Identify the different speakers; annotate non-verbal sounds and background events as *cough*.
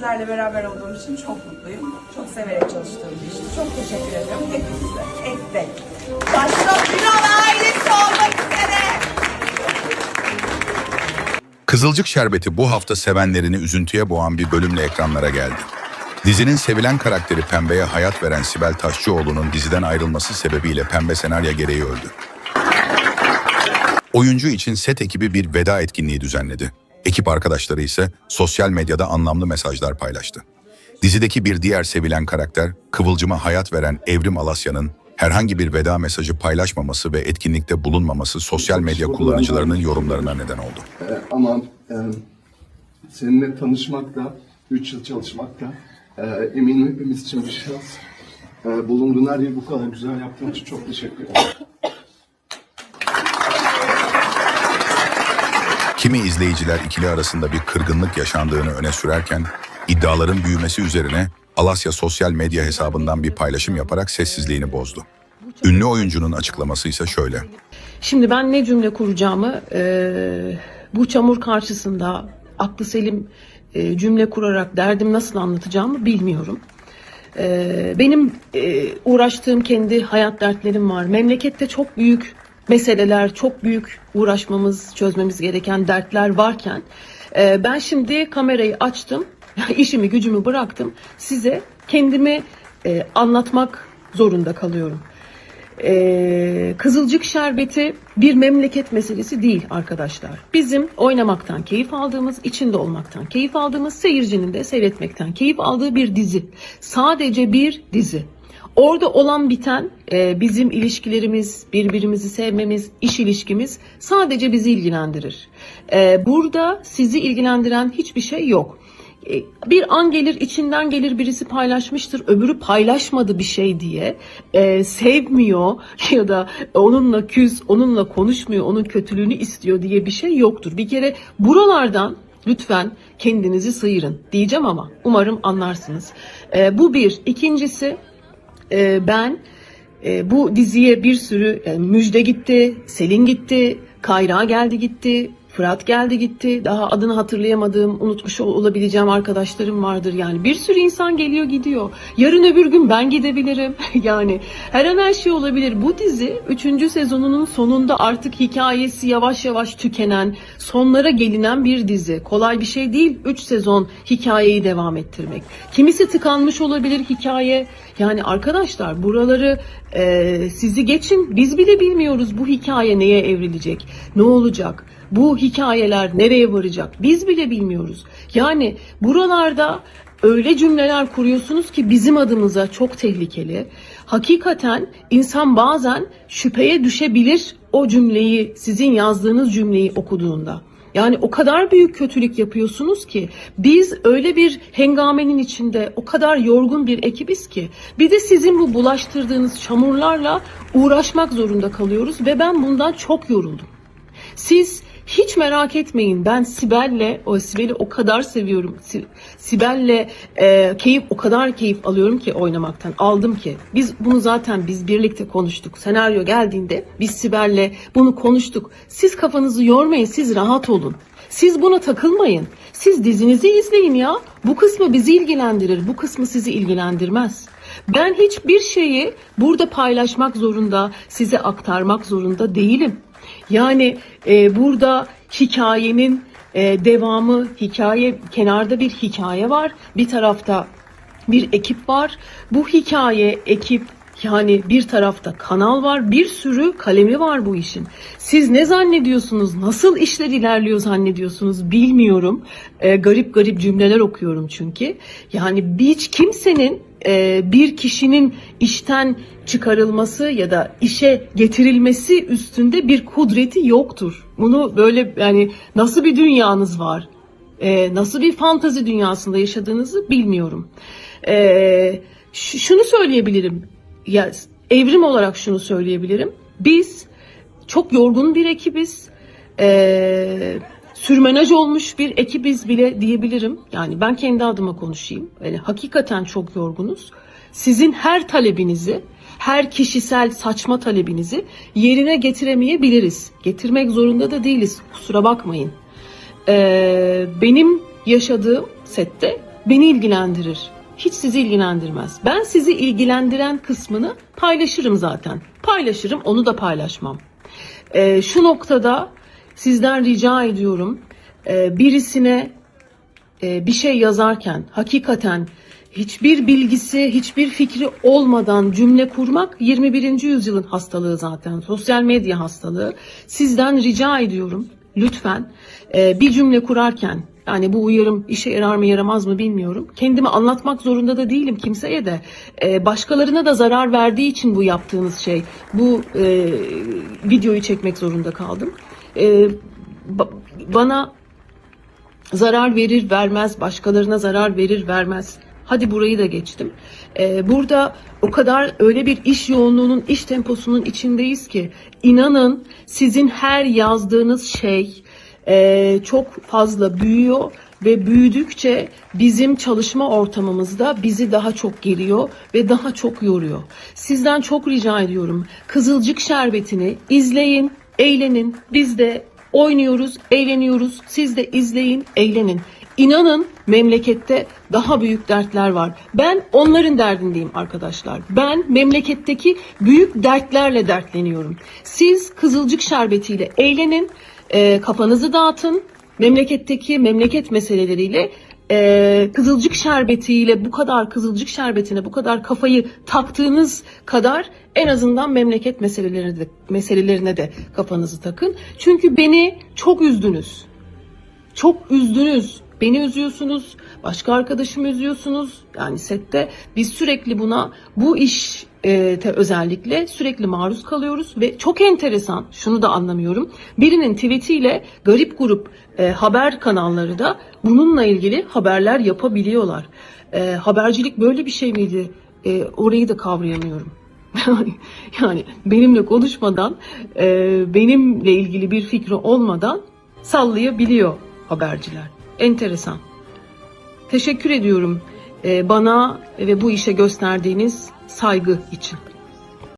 Speaker 1: Sizlerle beraber olduğum için çok mutluyum. Çok severek çalıştığım işti. Çok teşekkür ediyorum hepinize. Tek tek. Başta Ünal ailesi olmak üzere.
Speaker 2: Kızılcık Şerbeti bu hafta sevenlerini üzüntüye boğan bir bölümle ekranlara geldi. Dizinin sevilen karakteri Pembe'ye hayat veren Sibel Taşçıoğlu'nun diziden ayrılması sebebiyle Pembe senaryo gereği öldü. Oyuncu için set ekibi bir veda etkinliği düzenledi. Ekip arkadaşları ise sosyal medyada anlamlı mesajlar paylaştı. Dizideki bir diğer sevilen karakter, Kıvılcım'a hayat veren Evrim Alasya'nın herhangi bir veda mesajı paylaşmaması ve etkinlikte bulunmaması sosyal medya kullanıcılarının yorumlarına neden oldu.
Speaker 3: Ee, ama e, seninle tanışmak da, 3 yıl çalışmak da e, eminim hepimiz için bir şans. E, bulunduğun her yeri bu kadar güzel yaptığın için çok teşekkür ederim.
Speaker 2: Kimi izleyiciler ikili arasında bir kırgınlık yaşandığını öne sürerken iddiaların büyümesi üzerine Alasya sosyal medya hesabından bir paylaşım yaparak sessizliğini bozdu. Ünlü oyuncunun açıklaması ise şöyle.
Speaker 4: Şimdi ben ne cümle kuracağımı eee, bu çamur karşısında aklı selim eee, cümle kurarak derdim nasıl anlatacağımı bilmiyorum. Eee, benim eee, uğraştığım kendi hayat dertlerim var. Memlekette çok büyük meseleler, çok büyük uğraşmamız, çözmemiz gereken dertler varken eee, ben şimdi kamerayı açtım, *laughs* işimi gücümü bıraktım. Size kendimi eee, anlatmak zorunda kalıyorum. Ee, Kızılcık Şerbeti bir memleket meselesi değil arkadaşlar. Bizim oynamaktan keyif aldığımız, içinde olmaktan keyif aldığımız, seyircinin de seyretmekten keyif aldığı bir dizi. Sadece bir dizi. Orada olan biten e, bizim ilişkilerimiz, birbirimizi sevmemiz, iş ilişkimiz sadece bizi ilgilendirir. E, burada sizi ilgilendiren hiçbir şey yok. E, bir an gelir içinden gelir birisi paylaşmıştır öbürü paylaşmadı bir şey diye e, sevmiyor *laughs* ya da onunla küs onunla konuşmuyor onun kötülüğünü istiyor diye bir şey yoktur. Bir kere buralardan lütfen kendinizi sıyırın diyeceğim ama umarım anlarsınız. E, bu bir. İkincisi e, ben e, bu diziye bir sürü e, Müjde gitti, Selin gitti, Kayra geldi gitti, Fırat geldi gitti. Daha adını hatırlayamadığım, unutmuş ol- olabileceğim arkadaşlarım vardır. Yani bir sürü insan geliyor gidiyor. Yarın öbür gün ben gidebilirim. *laughs* yani her an her şey olabilir. Bu dizi 3. sezonunun sonunda artık hikayesi yavaş yavaş tükenen, sonlara gelinen bir dizi. Kolay bir şey değil 3 sezon hikayeyi devam ettirmek. Kimisi tıkanmış olabilir hikaye. Yani arkadaşlar buraları e, sizi geçin. Biz bile bilmiyoruz bu hikaye neye evrilecek, ne olacak. Bu hikayeler nereye varacak biz bile bilmiyoruz. Yani buralarda öyle cümleler kuruyorsunuz ki bizim adımıza çok tehlikeli. Hakikaten insan bazen şüpheye düşebilir o cümleyi, sizin yazdığınız cümleyi okuduğunda. Yani o kadar büyük kötülük yapıyorsunuz ki biz öyle bir hengamenin içinde o kadar yorgun bir ekibiz ki bir de sizin bu bulaştırdığınız çamurlarla uğraşmak zorunda kalıyoruz ve ben bundan çok yoruldum. Siz hiç merak etmeyin. Ben Sibel'le, o Sibel'i o kadar seviyorum. Si- Sibel'le e, keyif o kadar keyif alıyorum ki oynamaktan. Aldım ki. Biz bunu zaten biz birlikte konuştuk. Senaryo geldiğinde biz Sibel'le bunu konuştuk. Siz kafanızı yormayın. Siz rahat olun. Siz buna takılmayın. Siz dizinizi izleyin ya. Bu kısmı bizi ilgilendirir. Bu kısmı sizi ilgilendirmez. Ben hiçbir şeyi burada paylaşmak zorunda, size aktarmak zorunda değilim. Yani e, burada hikayenin e, devamı, hikaye kenarda bir hikaye var. Bir tarafta bir ekip var. Bu hikaye, ekip yani bir tarafta kanal var, bir sürü kalemi var bu işin. Siz ne zannediyorsunuz, nasıl işler ilerliyor zannediyorsunuz bilmiyorum. E, garip garip cümleler okuyorum çünkü. Yani hiç kimsenin bir kişinin işten çıkarılması ya da işe getirilmesi üstünde bir kudreti yoktur. Bunu böyle yani nasıl bir dünyanız var? e, nasıl bir fantazi dünyasında yaşadığınızı bilmiyorum. E, şunu söyleyebilirim. Ya evrim olarak şunu söyleyebilirim. Biz çok yorgun bir ekibiz. E, sürmenaj olmuş bir ekibiz bile diyebilirim. Yani ben kendi adıma konuşayım. Yani hakikaten çok yorgunuz. Sizin her talebinizi, her kişisel saçma talebinizi yerine getiremeyebiliriz. Getirmek zorunda da değiliz. Kusura bakmayın. Ee, benim yaşadığım sette beni ilgilendirir. Hiç sizi ilgilendirmez. Ben sizi ilgilendiren kısmını paylaşırım zaten. Paylaşırım, onu da paylaşmam. Ee, şu noktada sizden rica ediyorum. Ee, birisine e, bir şey yazarken hakikaten hiçbir bilgisi, hiçbir fikri olmadan cümle kurmak 21. yüzyılın hastalığı zaten. Sosyal medya hastalığı. Sizden rica ediyorum lütfen e, bir cümle kurarken yani bu uyarım işe yarar mı yaramaz mı bilmiyorum. Kendimi anlatmak zorunda da değilim kimseye de. E, başkalarına da zarar verdiği için bu yaptığınız şey. Bu e, videoyu çekmek zorunda kaldım. E, ba- bana zarar verir vermez, başkalarına zarar verir vermez. Hadi burayı da geçtim. Ee, burada o kadar öyle bir iş yoğunluğunun, iş temposunun içindeyiz ki inanın sizin her yazdığınız şey e, çok fazla büyüyor ve büyüdükçe bizim çalışma ortamımızda bizi daha çok geriyor ve daha çok yoruyor. Sizden çok rica ediyorum. Kızılcık Şerbeti'ni izleyin, eğlenin. Biz de oynuyoruz, eğleniyoruz. Siz de izleyin, eğlenin. İnanın memlekette daha büyük dertler var. Ben onların derdindeyim arkadaşlar. Ben memleketteki büyük dertlerle dertleniyorum. Siz Kızılcık Şerbeti'yle eğlenin, e, kafanızı dağıtın. Memleketteki memleket meseleleriyle e, Kızılcık Şerbeti'yle bu kadar Kızılcık Şerbeti'ne bu kadar kafayı taktığınız kadar en azından memleket meselelerine de, meselelerine de kafanızı takın. Çünkü beni çok üzdünüz. Çok üzdünüz. Beni üzüyorsunuz, başka arkadaşımı üzüyorsunuz. Yani sette biz sürekli buna, bu iş e, özellikle sürekli maruz kalıyoruz ve çok enteresan, şunu da anlamıyorum. Birinin tweetiyle garip grup e, haber kanalları da bununla ilgili haberler yapabiliyorlar. E, habercilik böyle bir şey miydi? E, orayı da kavrayamıyorum. *laughs* yani benimle konuşmadan, e, benimle ilgili bir fikri olmadan sallayabiliyor haberciler. Enteresan. Teşekkür ediyorum bana ve bu işe gösterdiğiniz saygı için.